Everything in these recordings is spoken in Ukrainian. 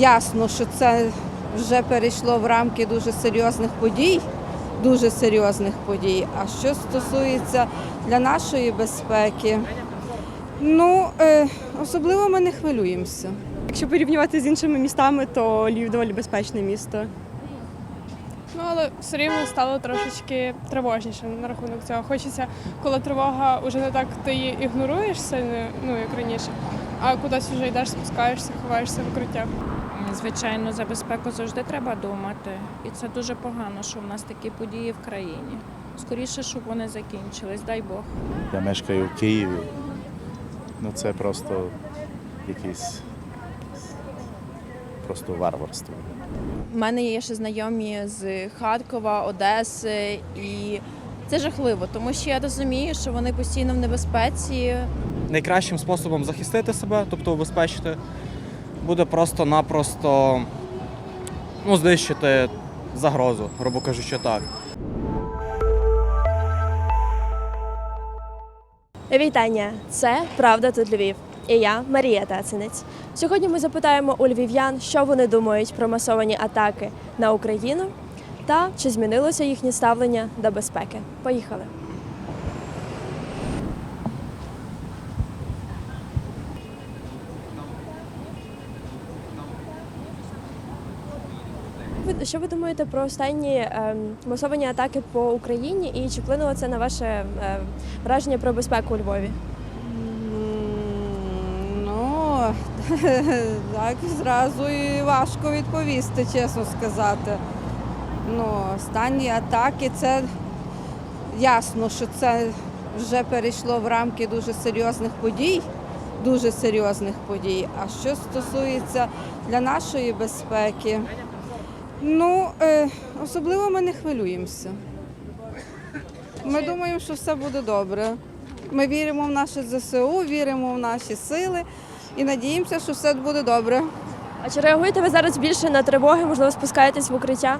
ясно, що це вже перейшло в рамки дуже серйозних подій, дуже серйозних подій. А що стосується для нашої безпеки, ну е, особливо ми не хвилюємося. Якщо порівнювати з іншими містами, то Львів доволі безпечне місто. Ну, але все рівно стало трошечки тривожніше на рахунок цього. Хочеться, коли тривога вже не так ти її ігноруєш сильно, ну як раніше, а кудись вже йдеш, спускаєшся, ховаєшся в укриття. Звичайно, за безпеку завжди треба думати. І це дуже погано, що в нас такі події в країні. Скоріше, щоб вони закінчились, дай Бог. Я мешкаю в Києві. Ну це просто якесь просто варварство. У мене є ще знайомі з Харкова, Одеси, і це жахливо, тому що я розумію, що вони постійно в небезпеці. найкращим способом захистити себе, тобто убезпечити, буде просто-напросто ну, знищити загрозу, грубо кажучи так. Вітання! Це Правда тут Львів. І я Марія Тацинець. Сьогодні ми запитаємо у львів'ян, що вони думають про масовані атаки на Україну та чи змінилося їхнє ставлення до безпеки. Поїхали! Ви- Що ви думаєте про останні ем, масовані атаки по Україні і чи вплинуло це на ваше е, враження про безпеку у Львові? Ну, так зразу і важко відповісти, чесно сказати. Ну, останні атаки це ясно, що це вже перейшло в рамки дуже серйозних подій, дуже серйозних подій. А що стосується для нашої безпеки, ну, е, особливо ми не хвилюємося. Ми думаємо, що все буде добре. Ми віримо в наше ЗСУ, віримо в наші сили і надіємося, що все буде добре. А чи реагуєте ви зараз більше на тривоги? Можливо, спускаєтесь в укриття?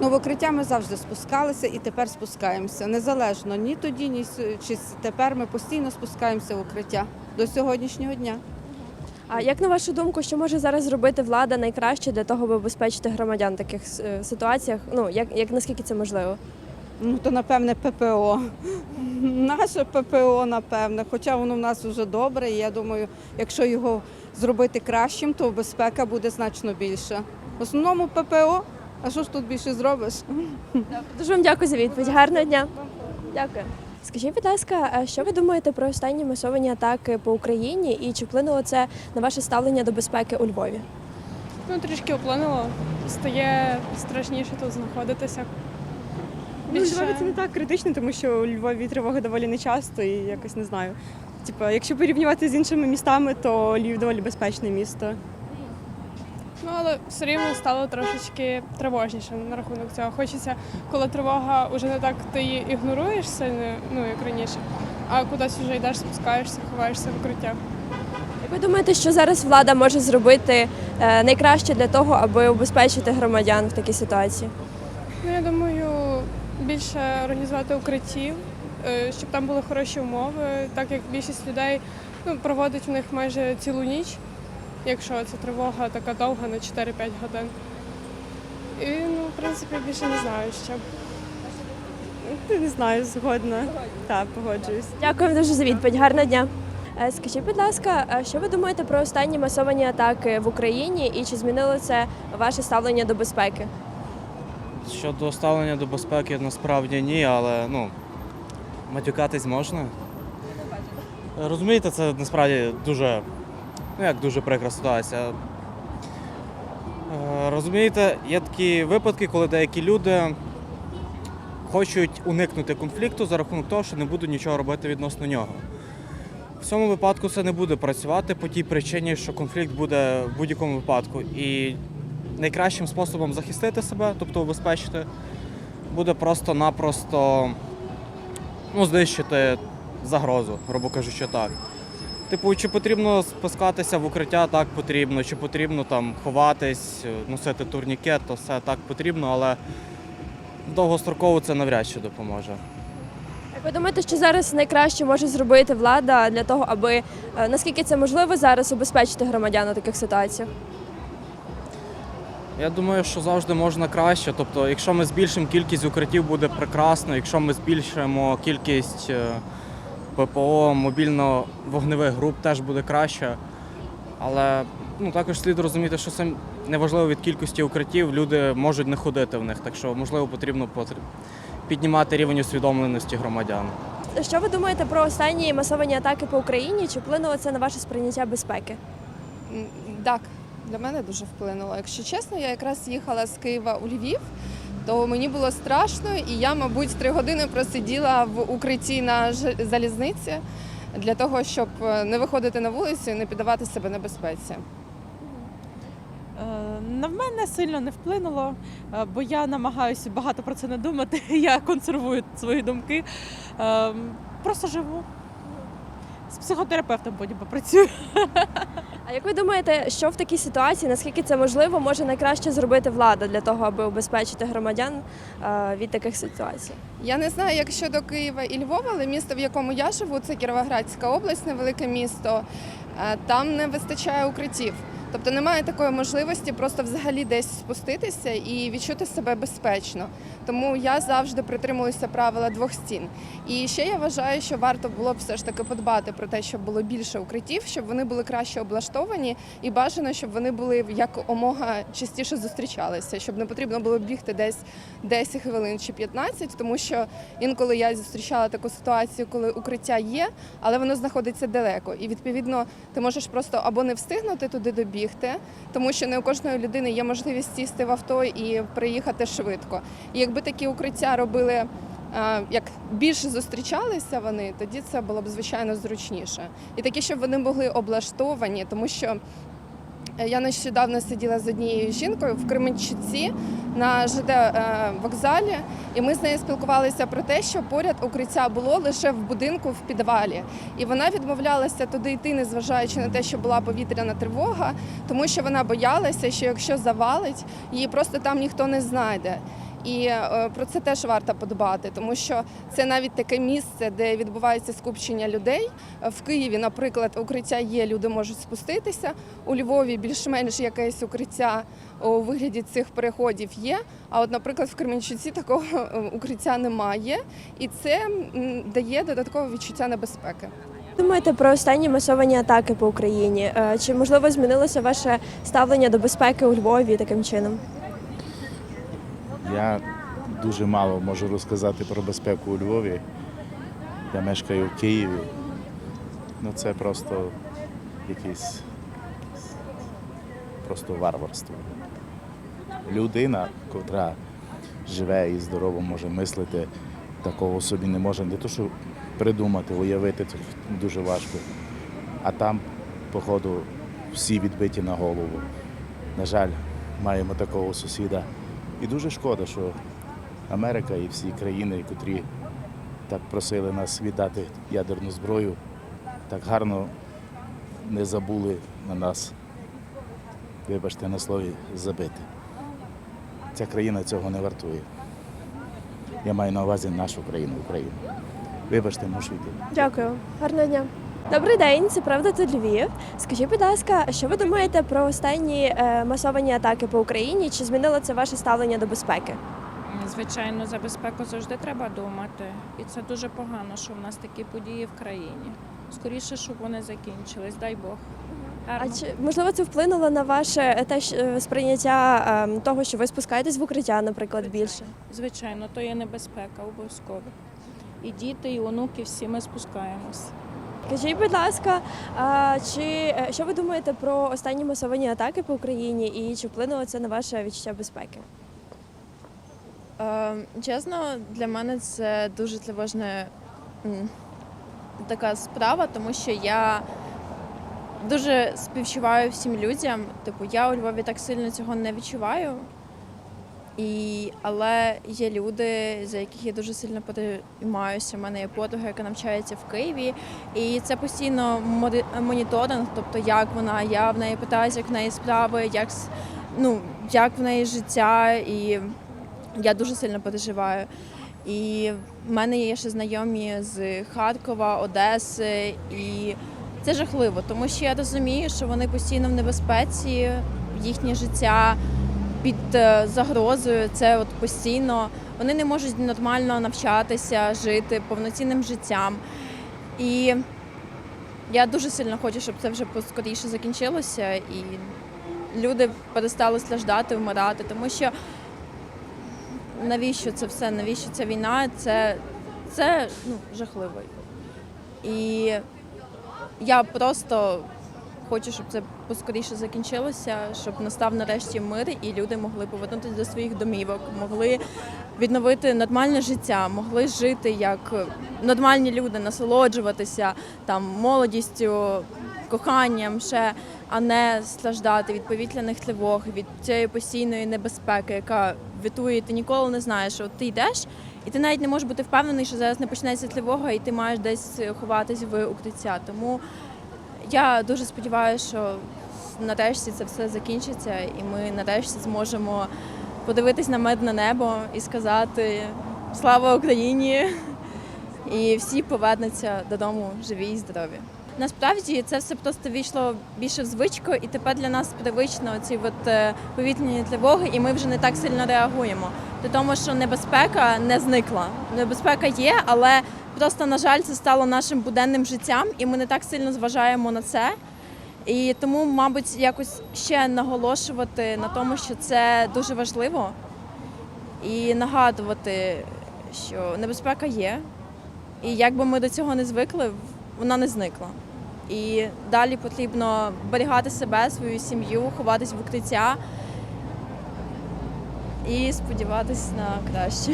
Ну, в укриття ми завжди спускалися і тепер спускаємося. Незалежно ні тоді, ні чи тепер ми постійно спускаємося в укриття до сьогоднішнього дня. А як на вашу думку, що може зараз зробити влада найкраще для того, аби обезпечити громадян в таких е, ситуаціях? Ну як, як наскільки це можливо? Ну, то напевне ППО. Наше ППО, напевне. Хоча воно в нас вже добре. І я думаю, якщо його зробити кращим, то безпека буде значно більша. В основному ППО. А що ж тут більше зробиш? Дуже вам дякую за відповідь. Гарного дня. Дякую. Скажіть, будь ласка, а що ви думаєте про останні масовані атаки по Україні і чи вплинуло це на ваше ставлення до безпеки у Львові? Ну, трішки вплинуло, стає страшніше тут знаходитися. Ну, Більше- Львові це не так критично, тому що у Львові тривоги доволі нечасто і якось не знаю. Типа, якщо порівнювати з іншими містами, то Львів доволі безпечне місто. Ну, але все рівно стало трошечки тривожніше на рахунок цього. Хочеться, коли тривога вже не так ти її ігноруєш сильно, ну як раніше, а кудись вже йдеш, спускаєшся, ховаєшся в укриття. Як ви думаєте, що зараз влада може зробити е, найкраще для того, аби убезпечити громадян в такій ситуації? Ну, я думаю, більше організувати укриттів, е, щоб там були хороші умови, так як більшість людей ну, проводить в них майже цілу ніч, якщо це тривога така довга на 4-5 годин. І, ну, в принципі, більше не знаю ще. Не знаю, згодна. Так, погоджуюсь. Дякую вам дуже за відповідь. Гарного дня. Е, Скажіть, будь ласка, а що ви думаєте про останні масовані атаки в Україні і чи змінило це ваше ставлення до безпеки? Щодо ставлення до безпеки, насправді ні, але ну, матюкатись можна. Розумієте, це насправді дуже, ну як дуже прикра ситуація. Е, Розумієте, є такі випадки, коли деякі люди хочуть уникнути конфлікту за рахунок того, що не будуть нічого робити відносно нього. В цьому випадку це не буде працювати по тій причині, що конфлікт буде в будь-якому випадку. І найкращим способом захистити себе, тобто убезпечити, буде просто-напросто ну, знищити загрозу, грубо кажучи, так. Типу, чи потрібно спускатися в укриття, так потрібно, чи потрібно там ховатись, носити турнікет, то все так потрібно, але довгостроково це навряд чи допоможе. Як ви думаєте, що зараз найкраще може зробити влада для того, аби е, наскільки це можливо зараз убезпечити громадян у таких ситуаціях? Я думаю, що завжди можна краще. Тобто, якщо ми збільшимо кількість укриттів, буде прекрасно. Якщо ми збільшимо кількість е, ППО, мобільно-вогневих груп, теж буде краще. Але ну, також слід розуміти, що це неважливо від кількості укриттів, люди можуть не ходити в них. Так що, можливо, потрібно піднімати рівень усвідомленості громадян. Що ви думаєте про останні масовані атаки по Україні? Чи вплинуло це на ваше сприйняття безпеки? Так, для мене дуже вплинуло. Якщо чесно, я якраз їхала з Києва у Львів, то мені було страшно, і я, мабуть, три години просиділа в укритті на залізниці для того, щоб е, не виходити на вулицю і не піддавати себе небезпеці. Е, На мене сильно не вплинуло, е, бо я намагаюся багато про це не думати. Я консервую свої думки. Е, Просто живу. З психотерапевтом потім попрацюю. А як ви думаєте, що в такій ситуації, наскільки це можливо, може найкраще зробити влада для того, аби убезпечити громадян е, від таких ситуацій? Я не знаю, як щодо Києва і Львова, але місто, в якому я живу, це Кіровоградська область, невелике місто. Е, Там не вистачає укриттів. Тобто немає такої можливості просто взагалі десь спуститися і відчути себе безпечно. Тому я завжди притримуюся правила двох стін. І ще я вважаю, що варто було б все ж таки подбати про те, щоб було більше укриттів, щоб вони були краще облаштовані, і бажано, щоб вони були як омога частіше зустрічалися, щоб не потрібно було бігти десь 10 хвилин чи 15, тому що інколи я зустрічала таку ситуацію, коли укриття є, але воно знаходиться далеко. І відповідно ти можеш просто або не встигнути туди добігти, тому що не у кожної людини є можливість сісти в авто і приїхати швидко. І якби такі укриття робили. е, Як більше зустрічалися вони, тоді це було б звичайно зручніше. І такі, щоб вони були облаштовані, тому що я нещодавно сиділа з однією жінкою в Кременчуці на ЖД е, вокзалі, і ми з нею спілкувалися про те, що поряд укриття було лише в будинку в підвалі. І вона відмовлялася туди йти, незважаючи на те, що була повітряна тривога, тому що вона боялася, що якщо завалить, її просто там ніхто не знайде. І е, про це теж варто подбати, тому що це навіть таке місце, де відбувається скупчення людей. В Києві, наприклад, укриття є, люди можуть спуститися. У Львові більш-менш якесь укриття у вигляді цих переходів є. А от, наприклад, в Кременчуці такого е, укриття немає, і це дає додаткове відчуття небезпеки. Думаєте про останні масовані атаки по Україні? Е, Чи можливо змінилося ваше ставлення до безпеки у Львові таким чином? Я дуже мало можу розказати про безпеку у Львові. Я мешкаю в Києві. Ну це просто якесь просто варварство. Людина, котра живе і здорово може мислити, такого собі не може не то, що придумати, уявити, це дуже важко. А там, походу, всі відбиті на голову. На жаль, маємо такого сусіда. І дуже шкода, що Америка і всі країни, котрі так просили нас віддати ядерну зброю, так гарно не забули на нас, вибачте на слові, забити. Ця країна цього не вартує. Я маю на увазі нашу країну, Україну. Вибачте, мушу йти. Дякую, гарного дня. Добрий день, це правда тут Львів. Скажіть, будь ласка, що ви думаєте про останні е, масовані атаки по Україні? Чи змінило це ваше ставлення до безпеки? Звичайно, за безпеку завжди треба думати. І це дуже погано, що в нас такі події в країні. Скоріше, щоб вони закінчились, дай Бог. А чи можливо це вплинуло на ваше е, те е, сприйняття е, того, що ви спускаєтесь в укриття, наприклад, більше? Звичайно, то є небезпека обов'язково. І діти, і онуки, всі ми спускаємось. Скажіть, будь ласка, чи е, що ви думаєте про останні масовані атаки по Україні і чи вплинуло це на ваше відчуття безпеки? Е, Чесно, для мене це дуже тривожна така справа, тому що я дуже співчуваю всім людям. Типу, я у Львові так сильно цього не відчуваю. І, але є люди, за яких я дуже сильно переймаюся. У мене є подруга, яка навчається в Києві, і це постійно моніторинг, тобто як вона, я в неї питаюся, як в неї справи, як, ну, як в неї життя. І я дуже сильно переживаю. І в мене є ще знайомі з Харкова, Одеси, і це жахливо, тому що я розумію, що вони постійно в небезпеці, їхнє життя під е, загрозою. Це от постійно. Вони не можуть нормально навчатися, жити повноцінним життям. І я дуже сильно хочу, щоб це вже поскоріше закінчилося, і люди перестали страждати, вмирати, тому що навіщо це все? Навіщо ця війна? Це, це ну, жахливо. І я просто хочу, щоб це поскоріше закінчилося, щоб настав нарешті мир, і люди могли повернутися до своїх домівок, могли відновити нормальне життя, могли жити як нормальні люди, насолоджуватися там молодістю, коханням, ще, а не страждати від повітряних тривог, від цієї постійної небезпеки, яка вітує, ти ніколи не знаєш, от ти йдеш. І ти навіть не можеш бути впевнений, що зараз не почнеться тривога, і ти маєш десь ховатись в укриття. Тому я дуже сподіваюся, що нарешті це все закінчиться, і ми нарешті зможемо подивитись на медне небо і сказати Слава Україні! І всі повернуться додому живі і здорові. Насправді це все просто війшло більше в звичку, і тепер для нас привично ці от е, повітряні тривоги, і ми вже не так сильно реагуємо. До того, що небезпека не зникла. Небезпека є, але просто, на жаль, це стало нашим буденним життям, і ми не так сильно зважаємо на це. І тому, мабуть, якось ще наголошувати на тому, що це дуже важливо, і нагадувати, що небезпека є, і як би ми до цього не звикли, вона не зникла. І далі потрібно берігати себе, свою сім'ю, ховатись в укриття і сподіватись на краще.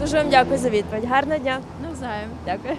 Дуже вам дякую за відповідь. Гарного дня. Навзаєм. Дякую.